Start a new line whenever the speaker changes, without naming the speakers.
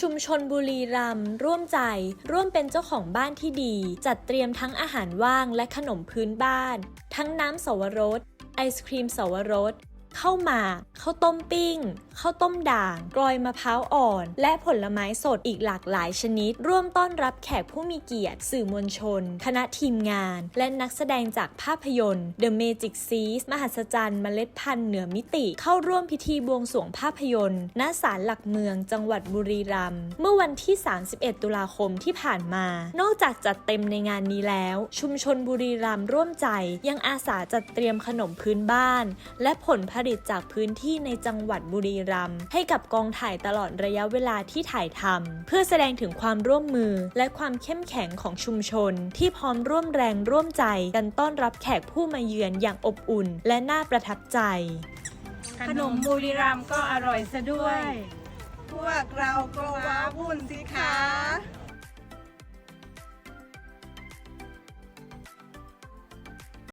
ชุมชนบุรีรัมย์ร่วมใจ ร่วมเป็นเจ้าของบ้านที่ดี จัดเตรียมทั้งอาหารว่างและขนมพื้นบ้าน ทั้งน้ำสวรส ไอศครีมสวรส ข้าวหมากข้าวต้มปิ้งข้าวต้มด่างกลอยมะพร้าวอ่อน และผลไม้สดอีกหลากหลายชนิด ร่วมต้อนรับแขกผู้มีเกียรติสื่อมวลชน คณะทีมงาน และนักแสดงจากภาพยนตร์ The Magic Seeds มหัศจรรย์เมล็ดพันธุ์เหนือมิติ เข้าร่วมพิธีบวงสรวงภาพยนตร์ ณ ศาลหลักเมืองจังหวัดบุรีรัมย์เมื่อวันที่ 31 ตุลาคมที่ผ่านมา นอกจากจัดเต็มในงานนี้แล้ว ชุมชนบุรีรัมย์ร่วมใจยังอาสาจัดเตรียมขนมพื้นบ้าน และผลผลิตจากพื้นที่ในจังหวัดบุรีรัมย์ให้กับกองถ่ายตลอดระยะเวลาที่ถ่ายทำเพื่อแสดงถึงความร่วมมือ และความเข้มแข็งของชุมชน ที่พร้อมร่วมแรงร่วมใจกันต้อนรับแขกผู้มาเยือนอย่างอบอุ่น และน่าประทับใจ
ขนมบุรีรัมย์ก็อร่อยซะด้วย
พวกเราก็ว้าวุ่นสิคะ